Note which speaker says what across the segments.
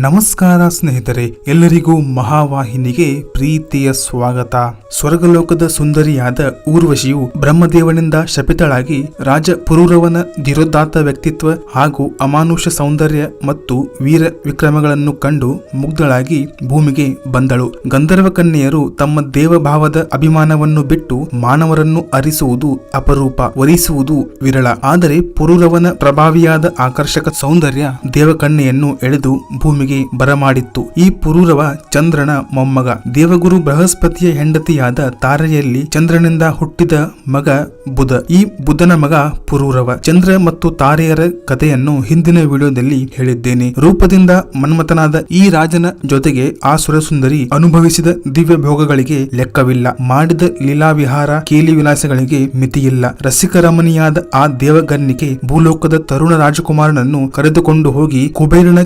Speaker 1: ನಮಸ್ಕಾರ ಸ್ನೇಹಿತರೆ, ಎಲ್ಲರಿಗೂ ಮಹಾವಾಹಿನಿಗೆ ಪ್ರೀತಿಯ ಸ್ವಾಗತ. ಸ್ವರ್ಗಲೋಕದ ಸುಂದರಿಯಾದ ಊರ್ವಶಿಯು ಬ್ರಹ್ಮದೇವನಿಂದ ಶಪಿತಳಾಗಿ ರಾಜ ಪುರೂರವನ ಧಿರೋದಾತ ವ್ಯಕ್ತಿತ್ವ ಹಾಗೂ ಅಮಾನುಷ ಸೌಂದರ್ಯ ಮತ್ತು ವೀರ ವಿಕ್ರಮಗಳನ್ನು ಕಂಡು ಮುಗ್ಧಳಾಗಿ ಭೂಮಿಗೆ ಬಂದಳು. ಗಂಧರ್ವ ಕನ್ಯೆಯರು ತಮ್ಮ ದೇವಭಾವದ ಅಭಿಮಾನವನ್ನು ಬಿಟ್ಟು ಮಾನವರನ್ನು ಅರಿಸುವುದು ಅಪರೂಪ, ವರಿಸುವುದು ವಿರಳ. ಆದರೆ ಪುರೂರವನ ಪ್ರಭಾವಿಯಾದ ಆಕರ್ಷಕ ಸೌಂದರ್ಯ ದೇವಕನ್ಯೆಯನ್ನು ಎಳೆದು ಭೂಮಿಗೆ ಬರಮಾಡಿತ್ತು. ಈ ಪುರೂರವ ಚಂದ್ರನ ಮೊಮ್ಮಗ. ದೇವಗುರು ಬೃಹಸ್ಪತಿಯ ಹೆಂಡತಿಯಾದ ತಾರೆಯಲ್ಲಿ ಚಂದ್ರನಿಂದ ಹುಟ್ಟಿದ ಮಗ ಬುಧ. ಈ ಬುಧನ ಮಗ ಪುರೂರವ. ಚಂದ್ರ ಮತ್ತು ತಾರೆಯರ ಕಥೆಯನ್ನು ಹಿಂದಿನ ವಿಡಿಯೋದಲ್ಲಿ ಹೇಳಿದ್ದೇನೆ. ರೂಪದಿಂದ ಮನ್ಮಥನಾದ ಈ ರಾಜನ ಜೊತೆಗೆ ಆ ಸುರಸುಂದರಿ ಅನುಭವಿಸಿದ ದಿವ್ಯ ಭೋಗಗಳಿಗೆ ಲೆಕ್ಕವಿಲ್ಲ. ಮಾಡಿದ ಲೀಲಾವಿಹಾರ ಕೇಲಿ ವಿಲಾಸಗಳಿಗೆ ಮಿತಿಯಿಲ್ಲ. ರಸಿಕರಮಣಿಯಾದ ಆ ದೇವಗನ್ನಿಕೆ ಭೂಲೋಕದ ತರುಣ ರಾಜಕುಮಾರನನ್ನು ಕರೆದುಕೊಂಡು ಹೋಗಿ ಕುಬೇರನ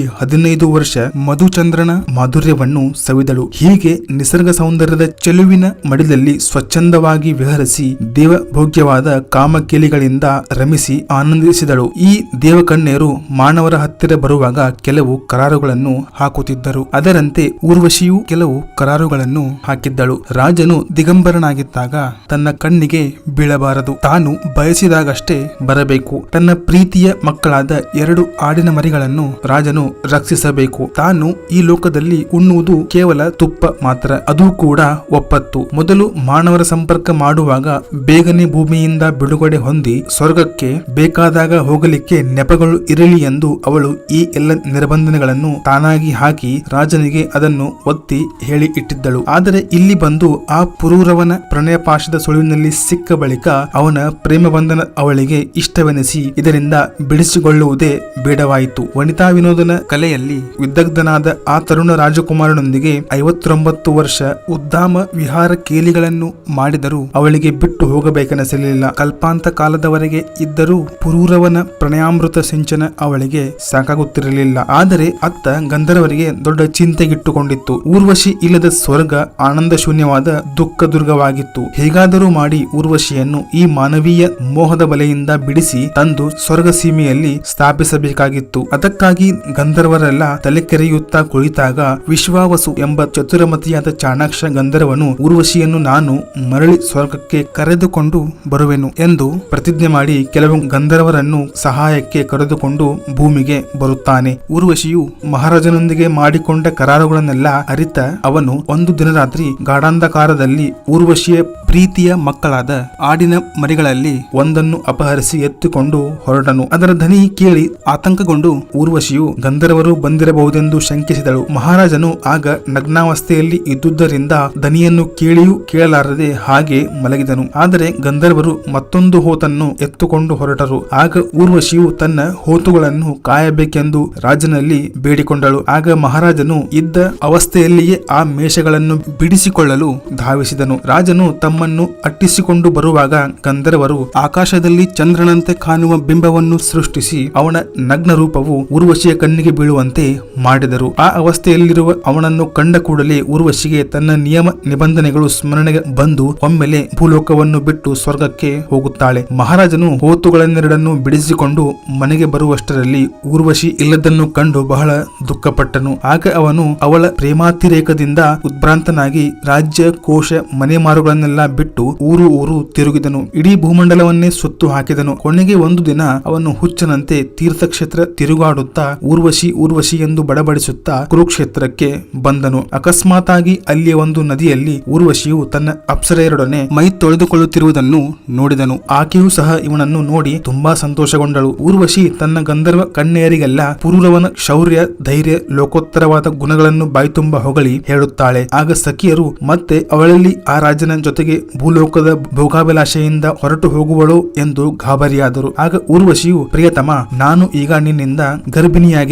Speaker 1: ಚೈತ್ರವನದಲ್ಲಿ ಹದಿನೈದು ವರ್ಷ ಮಧುಚಂದ್ರನ ಮಾಧುರ್ಯವನ್ನು ಸವಿದಳು. ಹೀಗೆ ನಿಸರ್ಗ ಸೌಂದರ್ಯದ ಚೆಲುವಿನ ಮಡಿಲಲ್ಲಿ ಸ್ವಚ್ಛಂದವಾಗಿ ವಿಹರಿಸಿ ದೇವಭೋಗ್ಯವಾದ ಕಾಮಕೇಲಿಗಳಿಂದ ರಮಿಸಿ ಆನಂದಿಸಿದಳು. ಈ ದೇವಕನ್ಯರು ಮಾನವರ ಹತ್ತಿರ ಬರುವಾಗ ಕೆಲವು ಕರಾರುಗಳನ್ನು ಹಾಕುತ್ತಿದ್ದರು. ಅದರಂತೆ ಊರ್ವಶಿಯು ಕೆಲವು ಕರಾರುಗಳನ್ನು ಹಾಕಿದ್ದಳು. ರಾಜನು ದಿಗಂಬರನಾಗಿದ್ದಾಗ ತನ್ನ ಕಣ್ಣಿಗೆ ಬೀಳಬಾರದು. ತಾನು ಬಯಸಿದಾಗಷ್ಟೇ ಬರಬೇಕು. ತನ್ನ ಪ್ರೀತಿಯ ಮಕ್ಕಳಾದ ಎರಡು ಆಡಿನ ಮರಿಗಳನ್ನು ರಾಜನು ರಕ್ಷಿಸಬೇಕು. ತಾನು ಈ ಲೋಕದಲ್ಲಿ ಉಣ್ಣುವುದು ಕೇವಲ ತುಪ್ಪ ಮಾತ್ರ, ಅದು ಕೂಡ ಒಪ್ಪತ್ತು. ಮೊದಲು ಮಾನವರ ಸಂಪರ್ಕ ಮಾಡುವಾಗ ಬೇಗನೆ ಭೂಮಿಯಿಂದ ಬಿಡುಗಡೆ ಹೊಂದಿ ಸ್ವರ್ಗಕ್ಕೆ ಬೇಕಾದಾಗ ಹೋಗಲಿಕ್ಕೆ ನೆಪಗಳು ಇರಲಿ ಎಂದು ಅವಳು ಈ ಎಲ್ಲ ನಿರ್ಬಂಧನೆಗಳನ್ನು ತಾನಾಗಿ ಹಾಕಿ ರಾಜನಿಗೆ ಅದನ್ನು ಒತ್ತಿ ಹೇಳಿ ಇಟ್ಟಿದ್ದಳು. ಆದರೆ ಇಲ್ಲಿ ಬಂದು ಆ ಪುರೂರವನ ಪ್ರಣಯಪಾಶದ ಸುಳಿವಿನಲ್ಲಿ ಸಿಕ್ಕ ಬಳಿಕ ಅವನ ಪ್ರೇಮ ಬಂಧನ ಅವಳಿಗೆ ಇಷ್ಟವೆನಿಸಿ ಇದರಿಂದ ಬಿಡಿಸಿಕೊಳ್ಳುವುದೇ ಬೇಡವಾಯಿತು. ವನಿತಾ ವಿನೋದನ ಕಲೆಯಲ್ಲಿ ವಿದಗ್ಧನಾದ ಆ ತರುಣ ರಾಜಕುಮಾರನೊಂದಿಗೆ ಐವತ್ತೊಂಬತ್ತು ವರ್ಷ ಉದ್ದಾಮ ವಿಹಾರ ಕೇಲಿಗಳನ್ನು ಮಾಡಿದರೂ ಅವಳಿಗೆ ಬಿಟ್ಟು ಹೋಗಬೇಕೆನಿಸಲಿಲ್ಲ. ಕಲ್ಪಾಂತ ಕಾಲದವರೆಗೆ ಇದ್ದರೂ ಪುರೂರವನ ಪ್ರಣಯಾಮೃತ ಸಿಂಚನ ಅವಳಿಗೆ ಸಾಕಾಗುತ್ತಿರಲಿಲ್ಲ. ಆದರೆ ಅತ್ತ ಗಂಧರವರಿಗೆ ದೊಡ್ಡ ಚಿಂತೆಗಿಟ್ಟುಕೊಂಡಿತ್ತು. ಊರ್ವಶಿ ಇಲ್ಲದ ಸ್ವರ್ಗ ಆನಂದ ಶೂನ್ಯವಾದ ದುಃಖ ದುರ್ಗವಾಗಿತ್ತು ಹೇಗಾದರೂ ಮಾಡಿ ಊರ್ವಶಿಯನ್ನು ಈ ಮಾನವೀಯ ಮೋಹದ ಬಲೆಯಿಂದ ಬಿಡಿಸಿ ತಂದು ಸ್ವರ್ಗ ಸೀಮೆಯಲ್ಲಿ ಸ್ಥಾಪಿಸಬೇಕಾಗಿತ್ತು. ಅದಕ್ಕಾಗಿ ಗಂಧರ್ವರೆಲ್ಲ ತಲೆ ಕೆರೆಯುತ್ತಾ ಕುಳಿತಾಗ ವಿಶ್ವಾವಸು ಎಂಬ ಚತುರಮತಿಯಾದ ಚಾಣಾಕ್ಷ ಗಂಧರ್ವನು ಊರ್ವಶಿಯನ್ನು ನಾನು ಮರಳಿ ಸ್ವರ್ಗಕ್ಕೆ ಕರೆದುಕೊಂಡು ಬರುವೆನು ಎಂದು ಪ್ರತಿಜ್ಞೆ ಮಾಡಿ ಕೆಲವು ಗಂಧರ್ವರನ್ನು ಸಹಾಯಕ್ಕೆ ಕರೆದುಕೊಂಡು ಭೂಮಿಗೆ ಬರುತ್ತಾನೆ. ಊರ್ವಶಿಯು ಮಹಾರಾಜನೊಂದಿಗೆ ಮಾಡಿಕೊಂಡ ಕರಾರುಗಳನ್ನೆಲ್ಲ ಅರಿತ ಅವನು ಒಂದು ದಿನ ರಾತ್ರಿ ಗಾಢಾಂಧಕಾರದಲ್ಲಿ ಊರ್ವಶಿಯ ಪ್ರೀತಿಯ ಮಕ್ಕಳಾದ ಆಡಿನ ಮರಿಗಳಲ್ಲಿ ಒಂದನ್ನು ಅಪಹರಿಸಿ ಎತ್ತಿಕೊಂಡು ಹೊರಟನು. ಅದರ ಧ್ವನಿ ಕೇಳಿ ಆತಂಕಗೊಂಡು ಊರ್ವಶಿಯು ಗಂಧರ್ವರು ಬಂದಿರಬಹುದೆಂದು ಶಂಕಿಸಿದಳು. ಮಹಾರಾಜನು ಆಗ ನಗ್ನಾವಸ್ಥೆಯಲ್ಲಿ ಇದ್ದುದರಿಂದ ದನಿಯನ್ನು ಕೇಳಿಯೂ ಕೇಳಲಾರದೆ ಹಾಗೆ ಮಲಗಿದನು. ಆದರೆ ಗಂಧರ್ವರು ಮತ್ತೊಂದು ಹೋತನ್ನು ಎತ್ತುಕೊಂಡು ಹೊರಟರು. ಆಗ ಊರ್ವಶಿಯು ತನ್ನ ಹೋತುಗಳನ್ನು ಕಾಯಬೇಕೆಂದು ರಾಜನಲ್ಲಿ ಬೇಡಿಕೊಂಡಳು. ಆಗ ಮಹಾರಾಜನು ಇದ್ದ ಅವಸ್ಥೆಯಲ್ಲಿಯೇ ಆ ಮೇಷಗಳನ್ನು ಬಿಡಿಸಿಕೊಳ್ಳಲು ಧಾವಿಸಿದನು. ರಾಜನು ತಮ್ಮನ್ನು ಅಟ್ಟಿಸಿಕೊಂಡು ಬರುವಾಗ ಗಂಧರ್ವರು ಆಕಾಶದಲ್ಲಿ ಚಂದ್ರನಂತೆ ಕಾಣುವ ಬಿಂಬವನ್ನು ಸೃಷ್ಟಿಸಿ ಅವನ ನಗ್ನ ರೂಪವು ಊರ್ವಶಿಯ ಕಣ್ಣಿಗೆ ಬೀಳುವಂತೆ ಮಾಡಿದರು. ಆ ಅವಸ್ಥೆಯಲ್ಲಿರುವ ಅವನನ್ನು ಕಂಡ ಕೂಡಲೇ ಉರ್ವಶಿಗೆ ತನ್ನ ನಿಯಮ ನಿಬಂಧನೆಗಳು ಸ್ಮರಣೆಗೆ ಬಂದು ಒಮ್ಮೆಲೆ ಭೂಲೋಕವನ್ನು ಬಿಟ್ಟು ಸ್ವರ್ಗಕ್ಕೆ ಹೋಗುತ್ತಾಳೆ. ಮಹಾರಾಜನು ಹೋತುಗಳನ್ನೆರಡನ್ನು ಬಿಡಿಸಿಕೊಂಡು ಮನೆಗೆ ಬರುವಷ್ಟರಲ್ಲಿ ಊರ್ವಶಿ ಇಲ್ಲದನ್ನು ಕಂಡು ಬಹಳ ದುಃಖಪಟ್ಟನು. ಆಗ ಅವನು ಅವಳ ಪ್ರೇಮಾತಿರೇಕದಿಂದ ಉದ್ಭ್ರಾಂತನಾಗಿ ರಾಜ್ಯ, ಕೋಶ, ಮನೆ ಮಾರುಗಳನ್ನೆಲ್ಲ ಬಿಟ್ಟು ಊರು ಊರು ತಿರುಗಿದನು. ಇಡೀ ಭೂಮಂಡಲವನ್ನೇ ಸುತ್ತು ಹಾಕಿದನು ಕೊನೆಗೆ ಒಂದು ದಿನ ಅವನು ಹುಚ್ಚನಂತೆ ತೀರ್ಥಕ್ಷೇತ್ರ ತಿರುಗಾಡುತ್ತಾ ಊರ್ವಶಿ ಊರ್ವಶಿ ಎಂದು ಬಡಬಡಿಸುತ್ತಾ ಕುರುಕ್ಷೇತ್ರಕ್ಕೆ ಬಂದನು. ಅಕಸ್ಮಾತಾಗಿ ಅಲ್ಲಿಯ ಒಂದು ನದಿಯಲ್ಲಿ ಊರ್ವಶಿಯು ತನ್ನ ಅಪ್ಸರೆಯರೊಡನೆ ಮೈ ತೊಳೆದುಕೊಳ್ಳುತ್ತಿರುವುದನ್ನು ನೋಡಿದನು. ಆಕೆಯೂ ಸಹ ಇವನನ್ನು ನೋಡಿ ತುಂಬಾ ಸಂತೋಷಗೊಂಡಳು. ಊರ್ವಶಿ ತನ್ನ ಗಂಧರ್ವ ಕಣ್ಣೆಯರಿಗೆಲ್ಲ ಪುರೂರವನ ಶೌರ್ಯ, ಧೈರ್ಯ, ಲೋಕೋತ್ತರವಾದ ಗುಣಗಳನ್ನು ಬಾಯ್ತುಂಬ ಹೊಗಳಿ ಹೇಳುತ್ತಾಳೆ. ಆಗ ಸಖಿಯರು, ಮತ್ತೆ ಅವಳಲ್ಲಿ ಆ ರಾಜನ ಜೊತೆಗೆ ಭೂಲೋಕದ ಭೋಗಾಭಿಲಾಷೆಯಿಂದ ಹೊರಟು ಹೋಗುವಳು ಎಂದು ಗಾಬರಿಯಾದರು. ಆಗ ಊರ್ವಶಿಯು ಪ್ರಿಯತಮ, ನಾನು ಈಗ ನಿನ್ನಿಂದ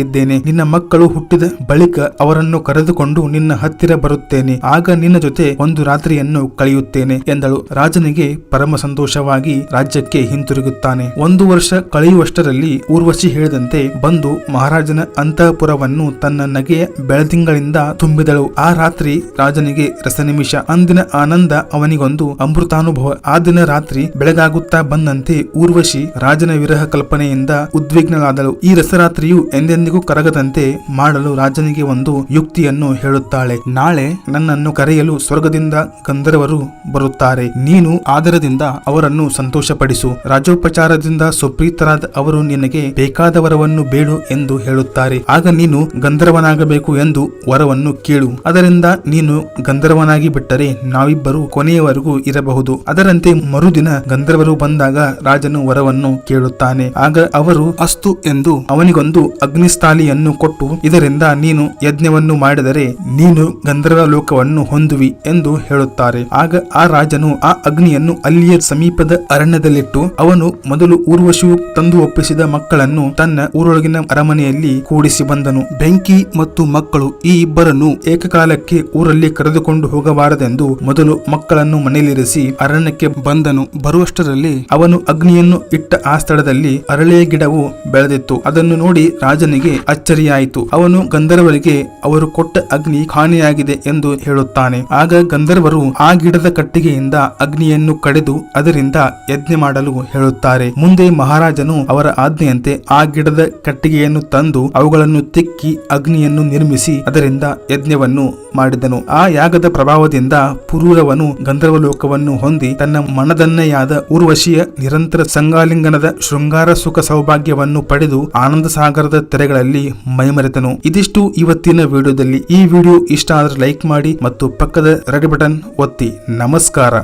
Speaker 1: ಗರ್ಭಿಣಿಯಾಗಿದ್ದೇನೆ ನಿನ್ನ ಮಕ್ಕಳು ಹುಟ್ಟಿದ ಬಳಿಕ ಅವರನ್ನು ಕರೆದುಕೊಂಡು ನಿನ್ನ ಹತ್ತಿರ ಬರುತ್ತೇನೆ. ಆಗ ನಿನ್ನ ಜೊತೆ ಒಂದು ರಾತ್ರಿಯನ್ನು ಕಳೆಯುತ್ತೇನೆ ಎಂದಳು. ರಾಜನಿಗೆ ಪರಮ ಸಂತೋಷವಾಗಿ ರಾಜ್ಯಕ್ಕೆ ಹಿಂತಿರುಗುತ್ತಾನೆ. ಒಂದು ವರ್ಷ ಕಳೆಯುವಷ್ಟರಲ್ಲಿ ಊರ್ವಶಿ ಹೇಳಿದಂತೆ ಬಂದು ಮಹಾರಾಜನ ಅಂತಃಪುರವನ್ನು ತನ್ನ ನಗೆಯ ಬೆಳದಿಂಗಳಿಂದ ತುಂಬಿದಳು. ಆ ರಾತ್ರಿ ರಾಜನಿಗೆ ರಸನಿಮಿಷ. ಅಂದಿನ ಆನಂದ ಅವನಿಗೊಂದು ಅಮೃತಾನುಭವ. ಆ ದಿನ ರಾತ್ರಿ ಬೆಳಗಾಗುತ್ತಾ ಬಂದಂತೆ ಊರ್ವಶಿ ರಾಜನ ವಿರಹ ಕಲ್ಪನೆಯಿಂದ ಉದ್ವಿಗ್ನಳಾದಳು. ಈ ರಸರಾತ್ರಿಯು ಎಂದೆಂದಿಗೂ ಕರಗದಂತೆ ಮಾಡಲು ರಾಜನಿಗೆ ಒಂದು ಯುಕ್ತಿಯನ್ನು ಹೇಳುತ್ತಾಳೆ. ನಾಳೆ ನನ್ನನ್ನು ಕರೆಯಲು ಸ್ವರ್ಗದಿಂದ ಗಂಧರ್ವರು ಬರುತ್ತಾರೆ. ನೀನು ಆದರದಿಂದ ಅವರನ್ನು ಸಂತೋಷಪಡಿಸು. ರಾಜೋಪಚಾರದಿಂದ ಸುಪ್ರೀತರಾದ ಅವರು ನಿನಗೆ ಬೇಕಾದ ವರವನ್ನು ಬೇಡು ಎಂದು ಹೇಳುತ್ತಾರೆ. ಆಗ ನೀನು ಗಂಧರ್ವನಾಗಬೇಕು ಎಂದು ವರವನ್ನು ಕೇಳು. ಅದರಿಂದ ನೀನು ಗಂಧರ್ವನಾಗಿ ಬಿಟ್ಟರೆ ನಾವಿಬ್ಬರು ಕೊನೆಯವರೆಗೂ ಇರಬಹುದು. ಅದರಂತೆ ಮರುದಿನ ಗಂಧರ್ವರು ಬಂದಾಗ ರಾಜನು ವರವನ್ನು ಕೇಳುತ್ತಾನೆ. ಆಗ ಅವರು ಅಸ್ತು ಎಂದು ಅವನಿಗೊಂದು ಅಗ್ನಿಸ್ಥಾಲಿಯನ್ನು ಕೊಟ್ಟು, ಇದರಿಂದ ನೀನು ಯಜ್ಞವನ್ನು ಮಾಡಿದರೆ ನೀನು ಗಂಧರ್ವ ಲೋಕವನ್ನು ಹೊಂದುವಿ ಎಂದು ಹೇಳುತ್ತಾರೆ. ಆಗ ಆ ರಾಜನು ಆ ಅಗ್ನಿಯನ್ನು ಅಲ್ಲಿಯ ಸಮೀಪದ ಅರಣ್ಯದಲ್ಲಿಟ್ಟು, ಅವನು ಮೊದಲು ಊರ್ವಶಿಯು ತಂದು ಒಪ್ಪಿಸಿದ ಮಕ್ಕಳನ್ನು ತನ್ನ ಊರೊಳಗಿನ ಅರಮನೆಯಲ್ಲಿ ಕೂಡಿಸಿ ಬಂದನು. ಬೆಂಕಿ ಮತ್ತು ಮಕ್ಕಳು ಈ ಇಬ್ಬರನ್ನು ಏಕಕಾಲಕ್ಕೆ ಊರಲ್ಲಿ ಕರೆದುಕೊಂಡು ಹೋಗಬಾರದೆಂದು ಮೊದಲು ಮಕ್ಕಳನ್ನು ಮನೆಯಲ್ಲಿರಿಸಿ ಅರಣ್ಯಕ್ಕೆ ಬಂದನು. ಬರುವಷ್ಟರಲ್ಲಿ ಅವನು ಅಗ್ನಿಯನ್ನು ಇಟ್ಟ ಆ ಸ್ಥಳದಲ್ಲಿ ಅರಳೆ ಗಿಡವು ಬೆಳೆದಿತ್ತು. ಅದನ್ನು ನೋಡಿ ರಾಜನಿಗೆ ಅಚ್ಚರಿಯಾಯಿತು. ಅವನು ಗಂಧರ್ವರಿಗೆ, ಅವರು ಕೊಟ್ಟ ಅಗ್ನಿ ಕಾಣೆಯಾಗಿದೆ ಎಂದು ಹೇಳುತ್ತಾನೆ. ಆಗ ಗಂಧರ್ವರು ಆ ಗಿಡದ ಕಟ್ಟಿಗೆಯಿಂದ ಅಗ್ನಿಯನ್ನು ಕಡೆದು ಅದರಿಂದ ಯಜ್ಞ ಮಾಡಲು ಹೇಳುತ್ತಾರೆ. ಮುಂದೆ ಮಹಾರಾಜನು ಅವರ ಆಜ್ಞೆಯಂತೆ ಆ ಗಿಡದ ಕಟ್ಟಿಗೆಯನ್ನು ತಂದು ಅವುಗಳನ್ನು ತಿಕ್ಕಿ ಅಗ್ನಿಯನ್ನು ನಿರ್ಮಿಸಿ ಅದರಿಂದ ಯಜ್ಞವನ್ನು ಮಾಡಿದನು. ಆ ಯಾಗದ ಪ್ರಭಾವದಿಂದ ಪುರೂರವನು ಗಂಧರ್ವ ಲೋಕವನ್ನು ಹೊಂದಿ ತನ್ನ ಮನದನ್ನೆಯಾದ ಊರ್ವಶಿಯ ನಿರಂತರ ಸಂಗಾಲಿಂಗನದ ಶೃಂಗಾರ ಸುಖ ಸೌಭಾಗ್ಯವನ್ನು ಪಡೆದು ಆನಂದ ಸಾಗರದ ತೆರೆಗಳಲ್ಲಿ ಮೈಮರೆತನು. ಇದಿಷ್ಟು ಇವತ್ತಿನ ವಿಡಿಯೋದಲ್ಲಿ. ಈ ವಿಡಿಯೋ ಇಷ್ಟ ಆದ್ರೆ ಲೈಕ್ ಮಾಡಿ ಮತ್ತು ಪಕ್ಕದ ರೆಡ್ ಬಟನ್ ಒತ್ತಿ. ನಮಸ್ಕಾರ.